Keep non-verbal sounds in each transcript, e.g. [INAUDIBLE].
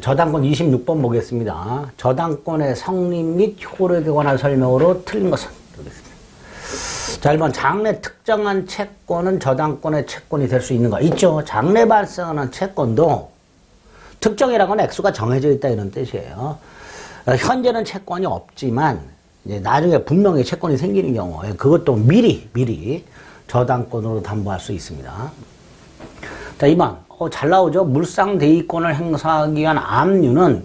저당권 26번 보겠습니다. 저당권의 성립 및 효력에 관한 설명으로 틀린 것은. 자, 1번 장래 특정한 채권은 저당권의 채권이 될 수 있는가? 있죠. 장래 발생하는 채권도 특정이라는 건 액수가 정해져 있다 이런 뜻이에요. 어, 현재는 채권이 없지만 이제 나중에 분명히 채권이 생기는 경우에 그것도 미리 미리 저당권으로 담보할 수 있습니다. 자, 2번. 어, 잘 나오죠? 물상 대위권을 행사하기 위한 압류는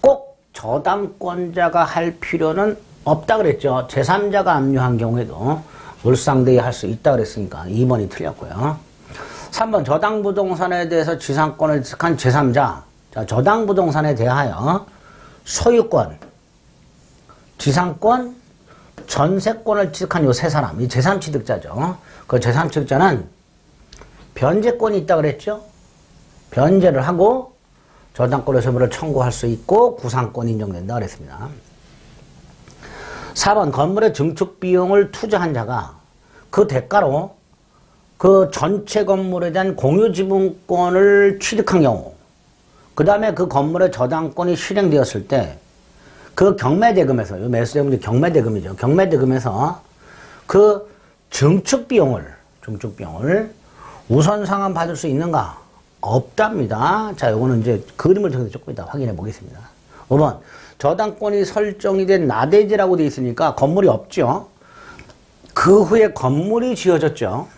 꼭 저당권자가 할 필요는 없다 그랬죠. 제3자가 압류한 경우에도 물상대위 할 수 있다 그랬으니까 2번이 틀렸고요. 3번 저당 부동산에 대해서 지상권을 취득한 제3자. 자, 저당 부동산에 대하여 소유권, 지상권, 전세권을 취득한 요 세 사람, 이 제3취득자죠. 그 제3취득자는 변제권이 있다 그랬죠? 변제를 하고 저당권 의 소유를 청구할 수 있고 구상권이 인정된다 그랬습니다. 4번 건물의 증축 비용을 투자한 자가 그 대가로 그 전체 건물에 대한 공유 지분권을 취득한 경우 그 다음에 그 건물의 저당권이 실행되었을 때 그 경매대금에서 요 매수대금이 경매대금이죠. 경매대금에서 그 증축 비용을 증축 비용을 우선 상환 받을 수 있는가? 없답니다. 자, 요거는 이제 그림을 통해서 조금 이따 확인해 보겠습니다. 5번. 저당권이 설정이 된 나대지라고 되어 있으니까 건물이 없죠. 그 후에 건물이 지어졌죠.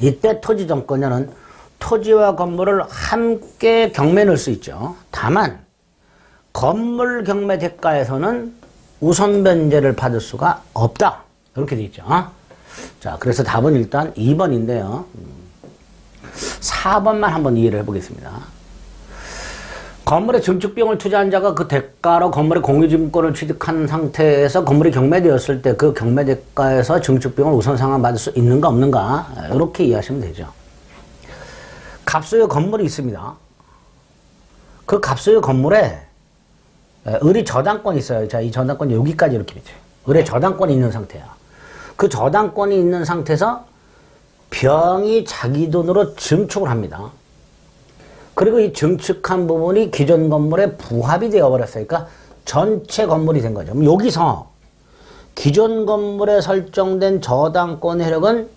이때 토지 정권자는 토지와 건물을 함께 경매 넣을 수 있죠. 다만 건물 경매 대가에서는 우선 변제를 받을 수가 없다. 이렇게 돼 있죠. 자, 그래서 답은 일단 2번인데요. 4번만 한번 이해를 해보겠습니다. 건물에 증축 비용을 투자한 자가 그 대가로 건물의 공유지분권을 취득한 상태에서 건물이 경매되었을 때 그 경매 대가에서 증축 비용을 우선 상환 받을 수 있는가 없는가 이렇게 이해하시면 되죠. 갑소유 건물이 있습니다. 그 갑소유 건물에 을이 저당권이 있어요. 자, 이 저당권이 여기까지 이렇게 되죠. 을에 저당권이 있는 상태야. 그 저당권이 있는 상태에서 병이 자기 돈으로 증축을 합니다. 그리고 이 증축한 부분이 기존 건물에 부합이 되어버렸어요. 그러니까 전체 건물이 된 거죠. 여기서 기존 건물에 설정된 저당권 효력은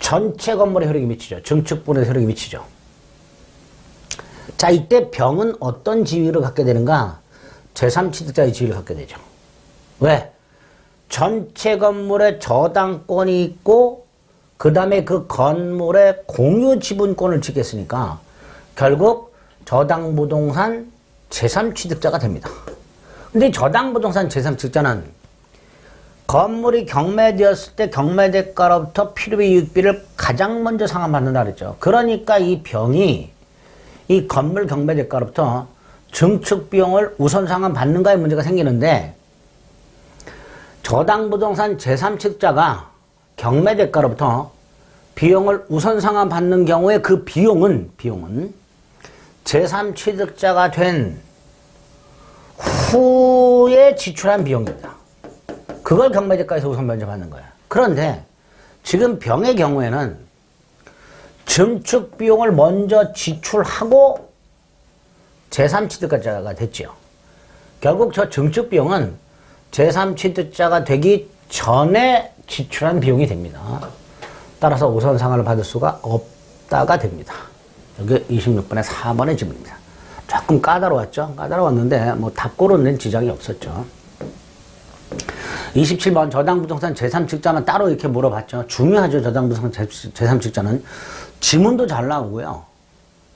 전체 건물의 효력이 미치죠. 증축분의 효력이 미치죠. 자, 이때 병은 어떤 지위를 갖게 되는가? 제3취득자의 지위를 갖게 되죠. 왜? 전체 건물에 저당권이 있고 그 다음에 그 건물에 공유 지분권을 지켰으니까 결국 저당 부동산 제3취득자가 됩니다. 근데 저당 부동산 제3취득자는 건물이 경매되었을 때 경매 대가로부터 필요비 이익비를 가장 먼저 상환받는다 그랬죠. 그러니까 이 병이 이 건물 경매 대가로부터 증축 비용을 우선 상환 받는가의 문제가 생기는데 저당부동산 제3취득자가 경매대가로부터 비용을 우선 상환 받는 경우에 그 비용은 비용은 제3취득자가 된 후에 지출한 비용입니다. 그걸 경매대가에서 우선 면제받는 거야. 그런데 지금 병의 경우에는 증축 비용을 먼저 지출하고 제3취득자가 됐죠. 결국 저 증축 비용은 제3취득자가 되기 전에 지출한 비용이 됩니다. 따라서 우선 상환을 받을 수가 없다가 됩니다. 여기 26번에 4번의 질문입니다. 조금 까다로웠죠? 까다로웠는데 뭐 답고로는 지장이 없었죠. 27번 저당부동산 제3직자만 따로 이렇게 물어봤죠. 중요하죠. 저당부동산 제3직자는 지문도 잘 나오고요.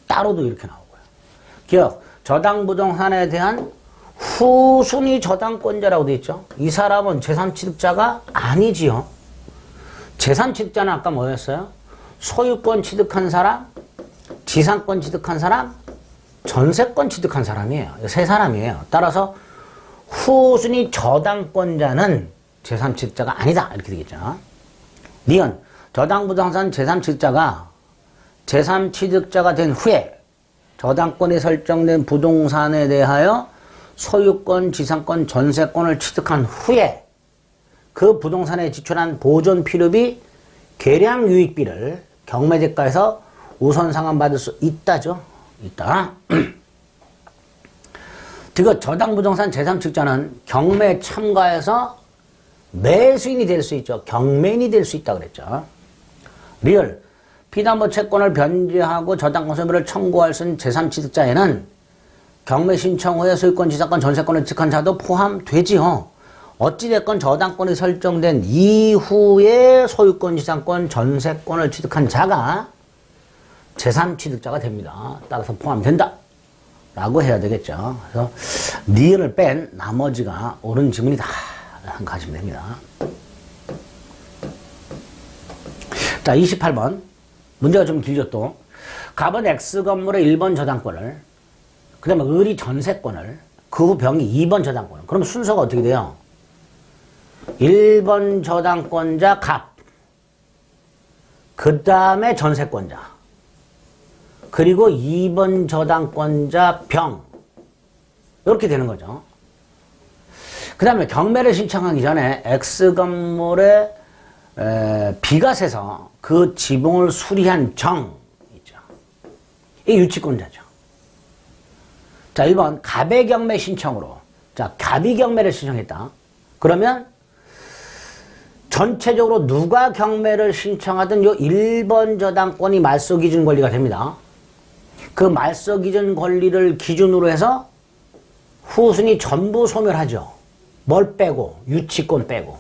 따로도 이렇게 나오고요. 기억, 저당부동산에 대한 후순위 저당권자라고 되어 있죠. 이 사람은 제3취득자가 아니지요. 제3취득자는 아까 뭐였어요? 소유권 취득한 사람, 지상권 취득한 사람, 전세권 취득한 사람이에요. 세 사람이에요. 따라서 후순위 저당권자는 제3취득자가 아니다. 이렇게 되겠죠. 니은 저당 부동산 제3취득자가 제3취득자가 된 후에 저당권이 설정된 부동산에 대하여 소유권, 지상권, 전세권을 취득한 후에 그 부동산에 지출한 보존 필요비, 계량 유익비를 경매 대가에서 우선 상환받을 수 있다죠. 있다. 그 저당 부동산 제3측자는 경매에 참가해서 매수인이 될 수 있죠. 경매인이 될 수 있다 그랬죠. 리얼 피담보 채권을 변제하고 저당권 소멸을 청구할 수 있는 제3취득자에는 경매 신청 후에 소유권, 지사권, 전세권을 취득한 자도 포함되지요. 어찌됐건 저당권이 설정된 이후에 소유권, 지상권, 전세권을 취득한 자가 제3취득자가 됩니다. 따라서 포함된다. 라고 해야 되겠죠. 그래서 니은을 뺀 나머지가 옳은 지문이다. 한 가지면 됩니다. 자, 28번. 문제가 좀 길죠, 또. 갑은 X 건물의 1번 저당권을, 그 다음에 을이 전세권을, 그 후 병이 2번 저당권을. 그럼 순서가 어떻게 돼요? 1번 저당권자 갑, 그 다음에 전세권자, 그리고 2번 저당권자 병. 이렇게 되는 거죠. 그 다음에 경매를 신청하기 전에 X 비가 새서 그 지붕을 수리한 정 있죠. 이 유치권자죠. 자, 1번 갑의 경매 신청으로 자, 갑이 경매를 신청했다. 그러면 전체적으로 누가 경매를 신청하든 요 1번 저당권이 말소 기준 권리가 됩니다. 그 말소 기준 권리를 기준으로 해서 후순위 전부 소멸하죠. 뭘 빼고 유치권 빼고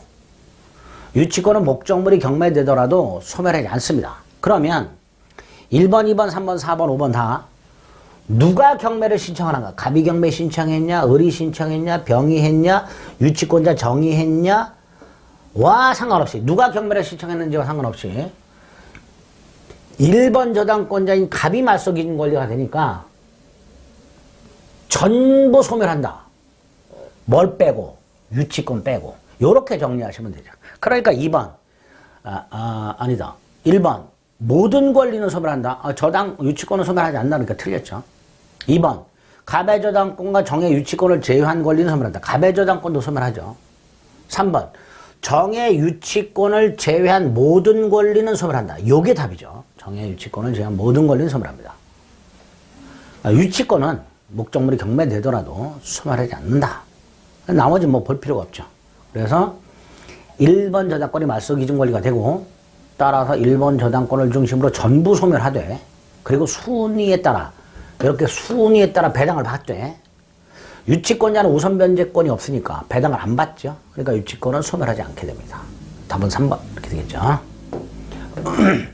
유치권은 목적물이 경매되더라도 소멸하지 않습니다. 그러면 1번, 2번, 3번, 4번, 5번 다 누가 경매를 신청하는가? 갑이 경매 신청했냐? 을이 신청했냐? 병이 했냐? 유치권자 정이 했냐? 와 상관없이 누가 경매를 신청했는지와 상관없이 1번 저당권자인 갑이 말소 기준 권리가 되니까 전부 소멸한다. 뭘 빼고 유치권 빼고 요렇게 정리하시면 되죠. 그러니까 2번 아, 아 아니다. 1번 모든 권리는 소멸한다. 아, 저당 유치권은 소멸하지 않는다니까 틀렸죠. 2번 갑의 저당권과 정의 유치권을 제외한 권리는 소멸한다. 갑의 저당권도 소멸하죠. 3번 정의 유치권을 제외한 모든 권리는 소멸한다. 요게 답이죠. 정의 유치권을 제외한 모든 권리는 소멸합니다. 아, 유치권은 목적물이 경매되더라도 소멸하지 않는다. 나머지 뭐 볼 필요가 없죠. 그래서 1번 저당권이 말소 기준 권리가 되고 따라서 1번 저당권을 중심으로 전부 소멸하되 그리고 순위에 따라 이렇게 순위에 따라 배당을 받되 유치권자는 우선 변제권이 없으니까 배당을 안 받죠. 그러니까 유치권은 소멸하지 않게 됩니다. 답은 3번 이렇게 되겠죠. [CLEARS THROAT]